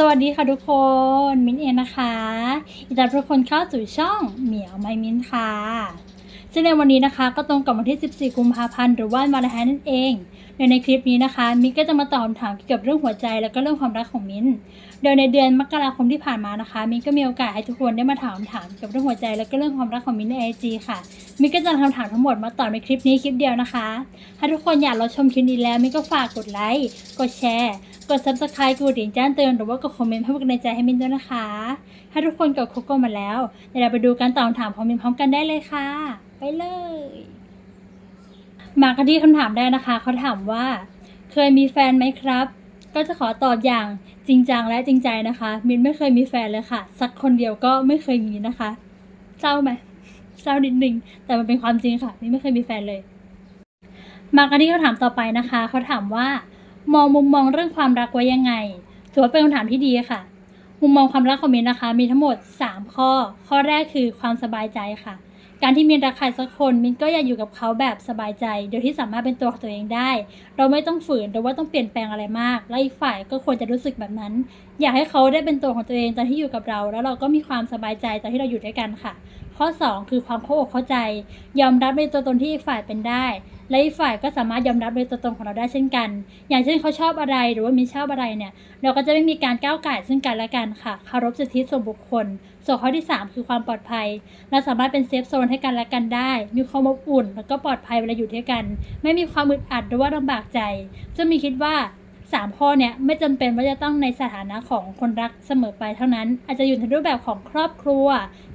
สวัสดีค่ะทุกคน มิ้นเองนะคะยินดีต้อนรับทุกคนเข้าสู่ช่องเหมียวไมมิ้นค่ะซึ่งในวันนี้นะคะ ก็ตรงกับวันที่ 14 กุมภาพันธ์หรือว่าวันวาเลนไทน์นั่นเอง โดยในคลิปนี้นะคะ มิ้นก็จะมาตอบคำถามเกี่ยวกับเรื่องหัวใจแล้วก็เรื่องความรักของมิ้น โดยในเดือนมกราคมที่ผ่านมานะคะ มิ้นก็มีโอกาสให้ทุกคนได้มาถามคำถามเกี่ยวกับเรื่องหัวใจแล้วก็เรื่องความรักของมิ้นในไอจีค่ะ มิ้นก็จะนำคำถามทั้งหมดมาตอบในคลิปนี้คลิปเดียวนะคะ ถ้าทุกคนอยากรับชมคลิปนี้แล้ว มิ้นก็ฝากกดไลค์ กดแชร์ กด subscribe กดกระดิ่งแจ้งเตือนหรือว่ากดคอมเมนต์ให้เป็นกำลังใจให้มิ้นด้วยนะคะ ถ้าทุกคนกดครบกันมาแล้วเดี๋ยวเราไปดูการตอบคำถามของมินพร้อมกันได้เลยค่ะ ไปเลย มากันที่คำถามแรกนะคะเขาถามว่า เคยมีแฟนไหมครับ ก็จะขอตอบอย่างจริงจังและจริงใจนะคะ มินไม่เคยมีแฟนเลยค่ะ สักคนเดียวก็ไม่เคยมีนะคะเศร้าไหมเศร้านิดนึงแต่มันเป็นความจริงค่ะมินไม่เคยมีแฟนเลย มากันที่คำถามต่อไปนะคะเขาถามว่า มองมุมมองเรื่องความรักไว้ยังไงถือว่าเป็นคำถามที่ดีค่ะ มุมมองความรักของมินนะคะ มีทั้งหมด 3 ข้อ ข้อแรกคือความสบายใจค่ะ การที่มินรักใครสักคนมินก็อยากอยู่กับเขาแบบสบายใจโดยที่สามารถเป็นตัวของตัวเองได้ เราไม่ต้องฝืนหรือว่าต้องเปลี่ยนแปลงอะไรมาก และอีกฝ่ายก็ควรจะรู้สึกแบบนั้น อยากให้เขาได้เป็นตัวของตัวเองตอนที่อยู่กับเรา แล้วเราก็มีความสบายใจตอนที่เราอยู่ด้วยกันค่ะ ข้อ 2 คือความเข้าอกเข้าใจ ยอมรับในตัวตนที่อีกฝ่ายเป็นได้ และอีกฝ่ายก็สามารถยอมรับในตัวตนของเราได้เช่นกัน อย่างเช่นเขาชอบอะไรหรือว่ามีชอบอะไรเนี่ย เราก็จะไม่มีการก้าวไก่ายซึ่งกันและกันค่ะเคารพสิทธิส่วนบุคคล ส่วนข้อที่ 3 คือความปลอดภัย เราสามารถเป็นเซฟโซนให้กันและกันได้ มีความอบอุ่น แล้วก็ปลอดภัยเวลาอยู่ด้วยกัน ไม่มีความอึดอัดหรือว่าลำบากใจ ซึ่งมีคิดว่า สามข้อเนี้ยไม่จำเป็นว่าจะต้องในสถานะของคนรักเสมอไปเท่านั้น อาจจะอยู่ในรูปแบบของครอบครัว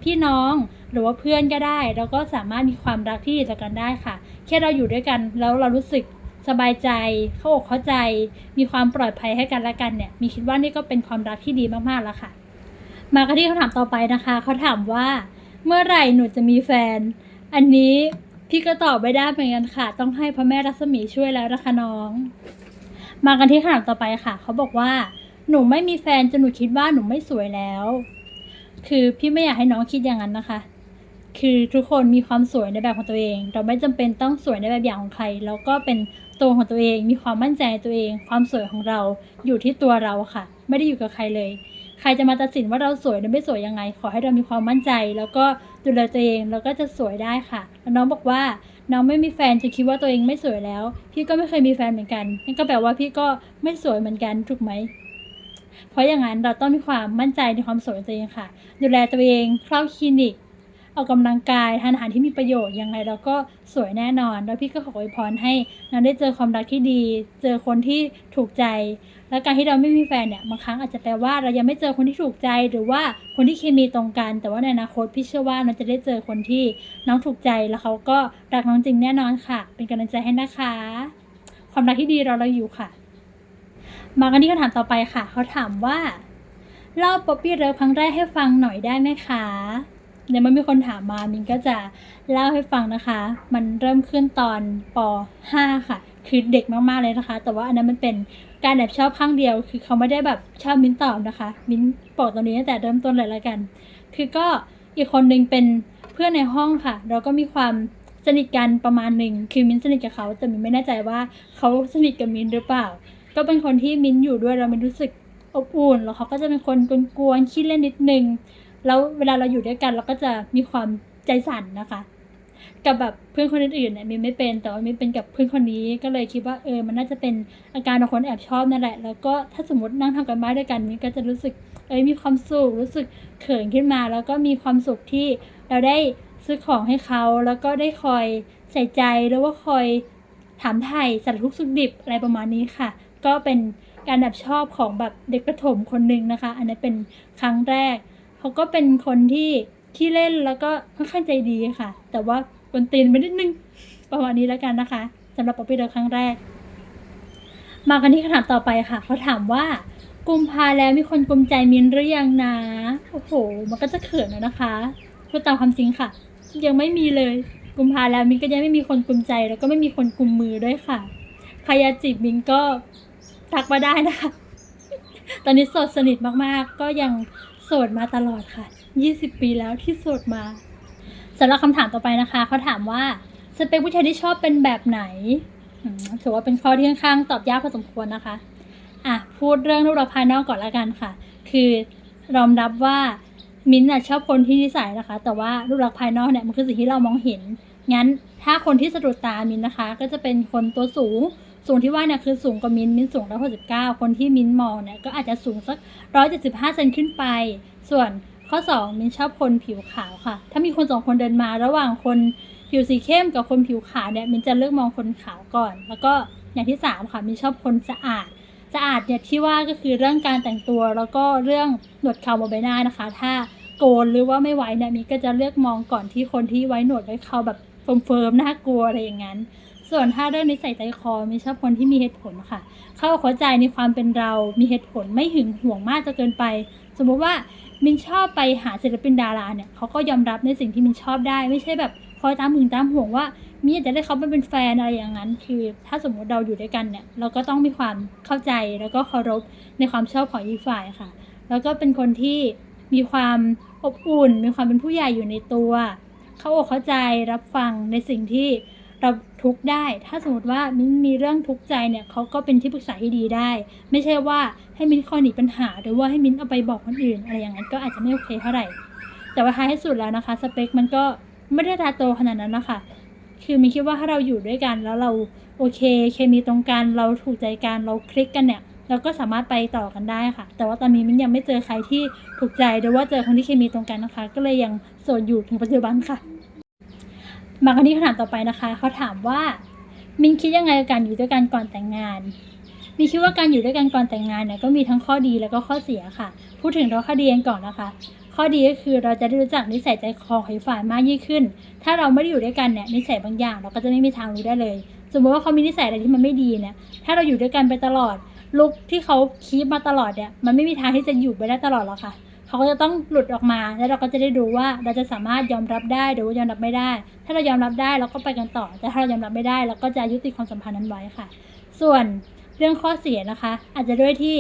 พี่น้องหรือว่าเพื่อนก็ได้เราก็สามารถมีความรักที่ดีต่อกันได้ค่ะ แค่เราอยู่ด้วยกันแล้วเรารู้สึกสบายใจ เข้าอกเข้าใจ มีความปลอดภัยให้กันและกันเนี่ยมีคิดว่านี่ก็เป็นความรักที่ดีมากๆแล้วค่ะ มากันที่คำถามต่อไปนะคะเขาถามว่า เมื่อไหร่หนูจะมีแฟน อันนี้พี่ก็ตอบไม่ได้เหมือนกันค่ะ ต้องให้พระแม่รัศมีช่วยแล้วนะคะน้อง มากันที่คำถามต่อไปค่ะ เขาบอกว่า หนูไม่มีแฟนจนหนูคิดว่าหนูไม่สวยแล้ว คือพี่ไม่อยากให้น้องคิดอย่างนั้นนะคะ คือทุกคนมีความสวยในแบบของตัวเอง เราไม่จำเป็นต้องสวยในแบบอย่างของใคร แล้วก็เป็นตัวของตัวเอง มีความมั่นใจในตัวเอง ความสวยของเราอยู่ที่ตัวเราค่ะ ไม่ได้อยู่กับใครเลย ใครจะมาตัดสินว่าเราสวยหรือไม่สวยยังไง ขอให้เรามีความมั่นใจ แล้วก็ดูแลตัวเอง แล้วก็จะสวยได้ค่ะแล้วน้องบอกว่า น้องไม่มีแฟนจะคิดว่าตัวเองไม่สวยแล้ว พี่ก็ไม่เคยมีแฟนเหมือนกันนั่นก็แปลว่าพี่ก็ไม่สวยเหมือนกันถูกไหมเพราะอย่างนั้นเราต้องมีความมั่นใจในความสวยตัวเองค่ะ ดูแลตัวเองเข้าคลินิก ออกกำลังกายทานอาหารที่มีประโยชน์ยังไงเราก็สวยแน่นอน แล้วพี่ก็ขออวยพรให้น้องได้เจอความรักที่ดี เจอคนที่ถูกใจ และการที่เราไม่มีแฟนเนี่ยบางครั้งอาจจะแปลว่าเรายังไม่เจอคนที่ถูกใจ หรือว่าคนที่เคมีตรงกัน แต่ว่าในอนาคตพี่เชื่อว่าน้องจะได้เจอคนที่น้องถูกใจแล้วเขาก็รักน้องจริงแน่นอนค่ะ เป็นกำลังใจให้นะคะ ความรักที่ดีเราเราอยู่ค่ะ มากันที่คำถามต่อไปค่ะ เขาถามว่าเล่าป๊อปปี้เลิฟครั้งแรกให้ฟังหน่อยได้ไหมคะ เดี๋ยมันมีคนถามมามินก็จะเล่าให้ฟังนะคะ มันเริ่มขึ้นตอนป .5 ค่ะ คือเด็กมากๆเลยนะคะ แต่ว่าอันนั้นมันเป็นการแอบชอบข้างเดียว คือเขาไม่ได้แบบชอบมินตอบนะคะ มินบอกตรงนี้ตั้งแต่เริ่มต้นเลยล้วกัน คือก็อีกคนนึงเป็นเพื่อนในห้องค่ะ เราก็มีความสนิทกันประมาณหนึ่งคือมินสนิทกับเขา แต่มินไม่แน่ใจว่าเขาสนิทกับมินหรือเปล่า ก็เป็นคนที่มินอยู่ด้วยเรามินรู้สึกอบอุ่น แล้วเขาก็จะเป็นคนกวนๆขี้เล่นนิดนึง แล้วเวลาเราอยู่ด้วยกันเราก็จะมีความใจสั่นนะคะ กับแบบเพื่อนคนอื่นๆเนี่ยมิไม่เป็นแต่ว่ามิเป็นกับเพื่อนคนนี้ก็เลยคิดว่าเออมันน่าจะเป็นอาการของคนแอบชอบนั่นแหละ แล้วก็ถ้าสมมตินั่งทำกันบ้านด้วยกันมินก็จะรู้สึกเอ้ยมีความสุขรู้สึกเขินขึ้นมา แล้วก็มีความสุขที่เราได้ซื้อของให้เขาแล้วก็ได้คอยใส่ใจหรือว่าคอยถามไถ่สารทุกสุขดิบอะไรประมาณนี้ค่ะ ก็เป็นการแอบชอบของแบบเด็กประถมคนหนึ่งนะคะ อันนี้เป็นครั้งแรก เขาก็เป็นคนที่ที่เล่นแล้วก็ค่อนข้างใจดีค่ะ แต่ว่ากวนตีนไปนิดนึงประมาณนี้แล้วกันนะคะสำหรับป๊อปปี้เดอครั้งแรก มากันที่คำถามต่อไปค่ะ เขาถามว่ากุมภาแล้วมีคนกุมใจมินหรือยังนะโอ้โห มันก็จะเขินแล้วนะคะพูดตามความจริงค่ะ ยังไม่มีเลยกุมภาแล้วมินก็ยังไม่มีคนกุมใจแล้วก็ไม่มีคนกุมมือด้วยค่ะใครอยากจีบมินก็ทักมาได้นะคะ ตอนนี้โสดสนิทมากๆ ก็ยัง สดมาตลอดค่ะ 20 ปีแล้วที่โสดมาสำหรับคำถามต่อไปนะคะเขาถามว่าสเปคผู้ชายที่ชอบเป็นแบบไหนถือว่าเป็นข้อที่ค่อนข้างตอบยากพอสมควรนะคะอะพูดเรื่องรูปลักษณ์ภายนอกก่อนละกันค่ะ คือยอมรับว่ามิ้นท์น่ะชอบคนที่นิสัยนะคะ แต่ว่ารูปลักษณ์ภายนอกเนี่ยมันคือสิ่งที่เรามองเห็น งั้นถ้าคนที่สะดุดตามิ้นนะคะ ก็จะเป็นคนตัวสูง สูงที่ว่าเนี่ยคือสูงกว่ามินมินสูงร้อยหกสิบเก้าคนที่มินมองเนี่ยก็อาจจะสูงสักร้อยเจ็ดสิบห้าเซนขึ้นไป ส่วนข้อสองมินชอบคนผิวขาวค่ะ ถ้ามีคนสองคนเดินมาระหว่างคนผิวสีเข้มกับคนผิวขาวเนี่ยมินจะเลือกมองคนขาวก่อน แล้วก็อย่างที่สามค่ะมินชอบคนสะอาดสะอาดเนี่ยที่ว่าก็คือเรื่องการแต่งตัวแล้วก็เรื่องหนวดเขาบนใบหน้านะคะ ถ้าโกนหรือว่าไม่ไว้เนี่ยมินก็จะเลือกมองก่อนที่คนที่ไว้หนวดไว้เขาแบบเฟิร์มๆน่ากลัวอะไรอย่างนั้น ส่วนถ้าเรื่องนิสัยใจคอมิ้นชอบคนที่มีเหตุผลค่ะ เข้าเข้าใจในความเป็นเรามีเหตุผลไม่หึงหวงมากจนเกินไป สมมุติว่ามินชอบไปหาศิลปินดาราเนี่ยเขาก็ยอมรับในสิ่งที่มินชอบได้ ไม่ใช่แบบคอยตามหึงตามห่วงว่ามิอยากจะได้เขามาเป็นแฟนอะไรอย่างนั้น คือถ้าสมมติเราอยู่ด้วยกันเนี่ย เราก็ต้องมีความเข้าใจแล้วก็เคารพในความชอบของอีกฝ่ายค่ะ แล้วก็เป็นคนที่มีความอบอุ่น มีความเป็นผู้ใหญ่อยู่ในตัว เขาอกเข้าใจรับฟังในสิ่งที่ เราทุกได้ ถ้าสมมติว่ามิ้นมีเรื่องทุกข์ใจเนี่ยเขาก็เป็นที่ปรึกษาที่ดีได้ ไม่ใช่ว่าให้มิ้นคอยหนีปัญหา หรือว่าให้มิ้นเอาไปบอกคนอื่น อะไรอย่างนั้นก็อาจจะไม่โอเคเท่าไหร่ แต่ว่าท้ายที่สุดแล้วนะคะ สเปคมันก็ไม่ได้ตาโตขนาดนั้นนะคะคือมิ้นคิดว่าถ้าเราอยู่ด้วยกันแล้วเราโอเค เคมีตรงกันเราถูกใจกันเราคลิกกันเนี่ยเราก็สามารถไปต่อกันได้ค่ะ แต่ว่าตอนนี้มิ้นยังไม่เจอใครที่ถูกใจหรือว่าเจอคนที่เคมีตรงกันนะคะ ก็เลยยังโสดอยู่ถึงปัจจุบันค่ะ มากันที่คำถามต่อไปนะคะ เขาถามว่า มินคิดยังไงกับการอยู่ด้วยกันก่อนแต่งงาน มินคิดว่าการอยู่ด้วยกันก่อนแต่งงานเนี่ยก็มีทั้งข้อดีแล้วก็ข้อเสียค่ะ พูดถึงเราข้อดีกันก่อนนะคะ ข้อดีก็คือเราจะได้รู้จักนิสัยใจคอของอีกฝ่ายมากยิ่งขึ้น ถ้าเราไม่ได้อยู่ด้วยกันเนี่ยนิสัยบางอย่าง เราก็จะไม่มีทางรู้ได้เลย สมมติว่าเขามีนิสัยอะไรที่มันไม่ดีเนี่ย ถ้าเราอยู่ด้วยกันไปตลอดลุกที่เขาคีบมาตลอดเนี่ย มันไม่มีทางที่จะอยู่ไปได้ตลอดหรอกค่ะ เขาก็จะต้องหลุดออกมา แล้วเราก็จะได้รู้ว่าเราจะสามารถยอมรับได้หรือว่ายอมรับไม่ได้ ถ้าเรายอมรับได้เราก็ไปกันต่อ แต่ถ้าเรายอมรับไม่ได้เราก็จะยุติความสัมพันธ์นั้นไว้ค่ะ ส่วนเรื่องข้อเสียนะคะ อาจจะด้วยที่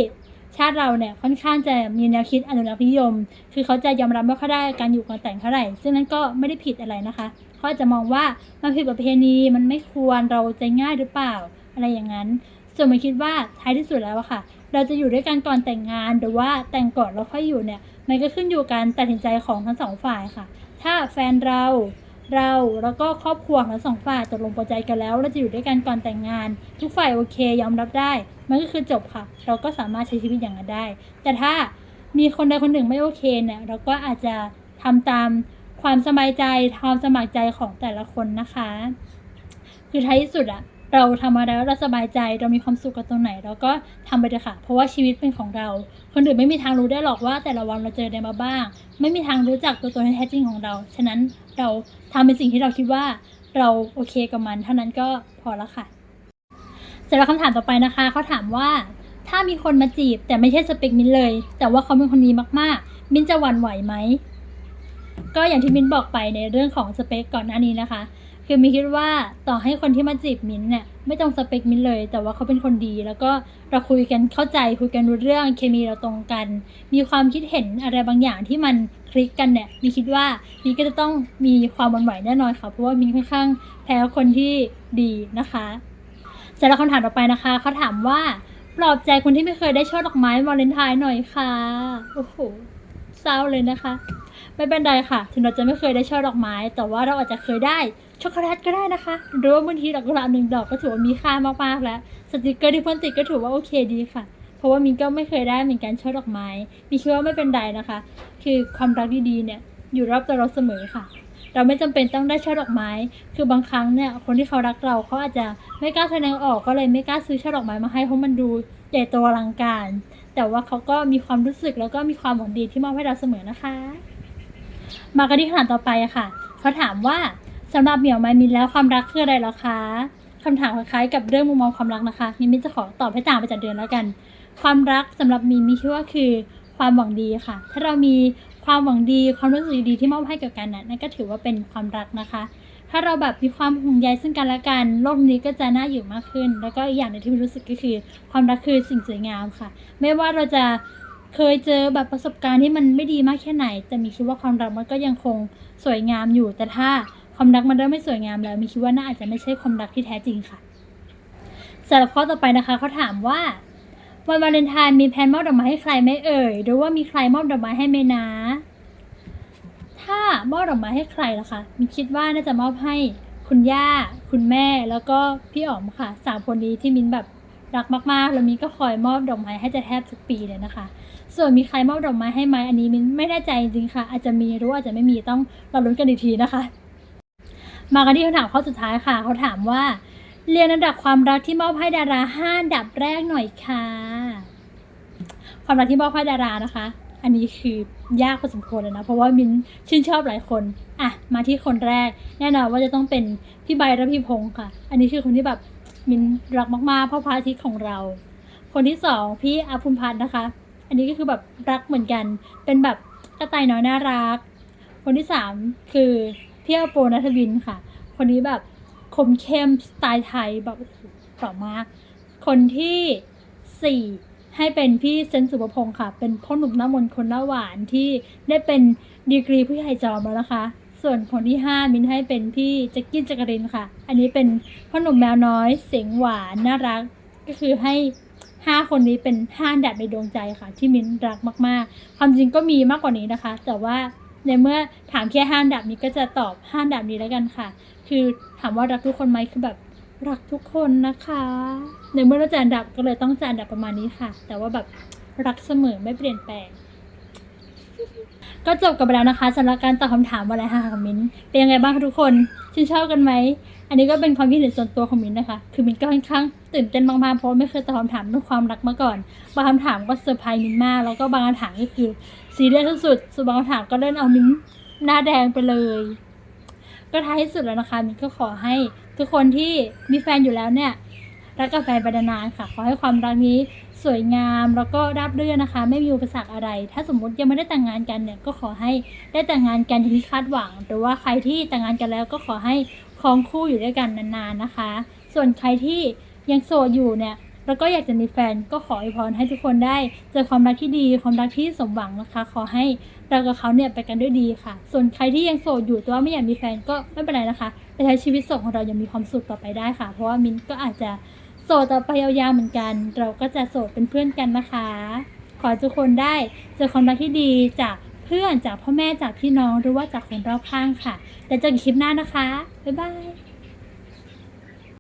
ชาติเราเนี่ยค่อนข้างจะมีแนวคิดอนุรักษ์นิยม คือเขาจะยอมรับไม่ค่อยได้การอยู่ก่อนแต่งเท่าไหร่ ซึ่งนั้นก็ไม่ได้ผิดอะไรนะคะเขาอาจจะมองว่ามันผิดประเพณีมันไม่ควรเราใจง่ายหรือเปล่าอะไรอย่างนั้น ส่วนมันคิดว่าท้ายที่สุดแล้วอะค่ะ เราจะอยู่ด้วยกันก่อนแต่งงานหรือว่าแต่งก่อนแล้วค่อยอยู่เนี่ย มันก็ขึ้นอยู่การตัดสินใจของทั้งสองฝ่ายค่ะ ถ้าแฟนเราเราแล้วก็ครอบครัวทั้งสองฝ่ายตกลงปลงใจกันแล้วเราจะอยู่ด้วยกันก่อนแต่งงาน ทุกฝ่ายโอเคยอมรับได้ มันก็คือจบค่ะ เราก็สามารถใช้ชีวิตอย่างนั้นได้ แต่ถ้ามีคนใดคนหนึ่งไม่โอเคเนี่ยเราก็อาจจะทำตามความสบายใจความสมัครใจของแต่ละคนนะคะ คือท้ายที่สุดอะ เราทำมาแล้วเราสบายใจเรามีความสุขกับตรงไหน เราก็ทำไปเถอะค่ะ เพราะว่าชีวิตเป็นของเรา คนอื่นไม่มีทางรู้ได้หรอกว่า แต่ละวันเราเจออะไรมาบ้าง ไม่มีทางรู้จักตัวตนแท้จริงของเรา ฉะนั้นเราทำเป็นสิ่งที่เราคิดว่าเราโอเคกับมัน เท่านั้นก็พอแล้วค่ะสร็จแล้วคำถามต่อไปนะคะเขาถามว่า ถ้ามีคนมาจีบแต่ไม่ใช่สเปคมินเลย แต่ว่าเขาเป็นคนดีมากๆ มินจะหวั่นไหวไหมก็อย่างที่มินบอกไปในเรื่องของสเปคก่อนหน้านี้นะคะ คือมินคิดว่าต่อให้คนที่มาจีบมินเนี่ยไม่ตรงสเปคมินเลย แต่ว่าเขาเป็นคนดี แล้วก็เราคุยกันเข้าใจคุยกันรู้เรื่องเคมีเราตรงกัน มีความคิดเห็นอะไรบางอย่างที่มันคลิกกันเนี่ยมินคิดว่ามินก็จะต้องมีความหวั่นไหวแน่นอนค่ะเพราะว่ามินค่อนข้างแพ้คนที่ดีนะคะเสร็จแล้วคำถามต่อไปนะคะเขาถามว่าปลอบใจคนที่ไม่เคยได้ช่อดอกไม้วาเลนไทน์หน่อยค่ะโอ้โหเศร้าเลยนะคะ ไม่เป็นไรค่ะ ถึงเราจะไม่เคยได้ช่อดอกไม้ แต่ว่าเราอาจจะเคยได้ ช็อกโกแลตก็ได้นะคะหรือว่าบางทีดอกกุหลาบหนึ่งดอกก็ถือว่ามีค่ามากๆแล้ว สติกเกอร์ที่เพื่อนติดก็ถือว่าโอเคดีค่ะ เพราะว่ามินก็ไม่เคยได้เหมือนกันช่อดอกไม้มินคิดว่าไม่เป็นไรนะคะ คือความรักดีๆเนี่ยอยู่รอบตัวเราเสมอค่ะ เราไม่จำเป็นต้องได้ช่อดอกไม้ คือบางครั้งเนี่ยคนที่เขารักเราเขาอาจจะไม่กล้าแสดงออกก็เลยไม่กล้าซื้อช่อดอกไม้มาให้เพราะมันดูใหญ่โตอลังการ แต่ว่าเขาก็มีความรู้สึกแล้วก็มีความหวังดีที่มอบให้เราเสมอนะคะ มากันที่คำถามต่อไปอะค่ะเขาถามว่า สำหรับเหมียวไมมินแล้วความรักคืออะไรหรอคะคำถามคล้ายๆกับเรื่องมุมมองความรักนะคะมิมินจะขอตอบให้ต่างไปจากเดือนแล้วกัน ความรักสำหรับมินมีชื่อว่าคือความหวังดีค่ะ ถ้าเรามีความหวังดีความรู้สึกดีที่มอบให้กับกันนะนั่นก็ถือว่าเป็นความรักนะคะ ถ้าเราแบบมีความห่วงใยซึ่งกันและกันโลกนี้ก็จะน่าอยู่มากขึ้น แล้วก็อีกอย่างหนึงที่มินรู้สึกก็คือ ความรักคือสิ่งสวยงามค่ะ ไม่ว่าเราจะเคยเจอแบบประสบการณ์ที่มันไม่ดีมากแค่ไหน แต่มีคิดว่าความรักมันก็ยังคงสวยงามอยู่แต่ถ้า ความรักมันเริ่มไม่สวยงามแล้ว มีคิดว่าน่าอาจจะไม่ใช่ความรักที่แท้จริงค่ะสำหรับข้อต่อไปนะคะเขาถามว่าวันวาเลนไทน์มีแพนมอบดอกไม้ให้ใครไหมเอ่ยหรือว่ามีใครมอบดอกไม้ให้ไหมนะ ถ้ามอบดอกไม้ให้ใครล่ะคะมินคิดว่าน่าจะมอบให้คุณย่า คุณแม่แล้วก็พี่อ๋อมค่ะสามคนนี้ที่มินแบบรักมากๆ แล้วมินก็คอยมอบดอกไม้ให้จะแทบทุกปีเลยนะคะ ส่วนมีใครมอบดอกไม้ให้ไหมอันนี้มินไม่แน่ใจจริงๆค่ะ อาจจะมีหรืออาจจะไม่มีต้องรอลุ้นกันอีกทีนะคะ มากันที่คำถามข้อสุดท้ายค่ะ เขาถามว่า เรียนระดับความรักที่มอบให้ดาราห้าดับแรกหน่อยค่ะ ความรักที่มอบให้ดารานะคะ อันนี้คือยากพอสมควรเลยนะ เพราะว่ามินชื่นชอบหลายคนอะมาที่คนแรก แน่นอนว่าจะต้องเป็นพี่ใบและพี่พงษ์ค่ะ อันนี้คือคนที่แบบมินรักมากๆเพ่อพระอาทิตย์ของเรา คนที่สองพี่อาภุมพันธ์นะคะ อันนี้ก็คือแบบรักเหมือนกัน เป็นแบบกระต่ายน้อยน่ารัก คนที่สามคือ พี่อโปนัทวินค่ะ คนนี้แบบคมเข้มสไตล์ไทยแบบโอ้โหหล่อมาก คนที่สี่ให้เป็นพี่เซนสุภพงศ์ค่ะ เป็นพ่อหนุ่มหน้ามนคนหน้าหวานที่ได้เป็นดีกรีผู้ใหญ่จอมแล้วนะคะ ส่วนคนที่ห้ามินให้เป็นพี่แจ็กกี้จักรินค่ะ อันนี้เป็นพ่อหนุ่มแมวน้อยเสียงหวานน่ารัก ก็คือให้ห้าคนนี้เป็นห้าดับในดวงใจค่ะ ที่มินรักมากๆ ความจริงก็มีมากกว่านี้นะคะ แต่ว่า ในเมื่อถามแค่ห้าดับนี้ก็จะตอบห้าดับนี้แล้วกันค่ะ คือถามว่ารักทุกคนไหมคือแบบรักทุกคนนะคะ ในเมื่อเราจะอันดับก็เลยต้องจะอันดับประมาณนี้ค่ะ แต่ว่าแบบรักเสมอไม่เปลี่ยนแปลง ก็จบกันไปแล้วนะคะสำหรับการตอบคำถามอะไรค่ะของมิ้นเป็นยังไงบ้างคะทุกคน ชื่นชอบกันไหม อันนี้ก็เป็นความคิดเห็นส่วนตัวของมิ้นนะคะ คือมิ้นก็ค่อนข้างตื่นเต้นมากๆเพราะไม่เคยตอบคำถามเรื่องความรักมาก่อน บางคำถามก็เซอร์ไพรส์มิ้นมาก แล้วก็บางคำถามก็คือซีเรียสที่สุดส่วนบางคำถามก็เล่นเอามิ้นหน้าแดงไปเลย ก็ท้ายที่สุดแล้วนะคะมิ้นก็ขอให้ทุกคนที่มีแฟนอยู่แล้วเนี่ยรักกับแฟนไปนานๆค่ะ ขอให้ความรักนี้สวยงามแล้วก็ราบเรื่อนนะคะ ไม่มีอุปสรรคอะไร ถ้าสมมติยังไม่ได้แต่งงานกันเนี่ยก็ขอให้ได้แต่งงานกันอย่างที่คาดหวัง หรือว่าใครที่แต่งงานกันแล้วก็ขอให้ ครองคู่อยู่ด้วยกันนานๆนะคะ ส่วนใครที่ยังโสดอยู่เนี่ยแล้วก็อยากจะมีแฟนก็ขออวยพรให้ทุกคนได้ เจอความรักที่ดีความรักที่สมหวังนะคะ ขอให้เรากับเขาเนี่ยไปกันด้วยดีค่ะ ส่วนใครที่ยังโสดอยู่แต่ว่าไม่อยากมีแฟนก็ไม่เป็นไรนะคะไปใช้ชีวิตโสดของเรายังมีความสุขต่อไปได้ค่ะ เพราะว่ามินก็อาจจะโสดต่อไปยาวๆเหมือนกัน เราก็จะโสดเป็นเพื่อนกันนะคะ ขอทุกคนได้เจอความรักที่ดีจาก พื่อนจากพ่อแม่จากพี่น้องหรือว่าจากคนรอบข้างค่ะ แต่เจอกันคลิปหน้านะคะ บ๊ายบาย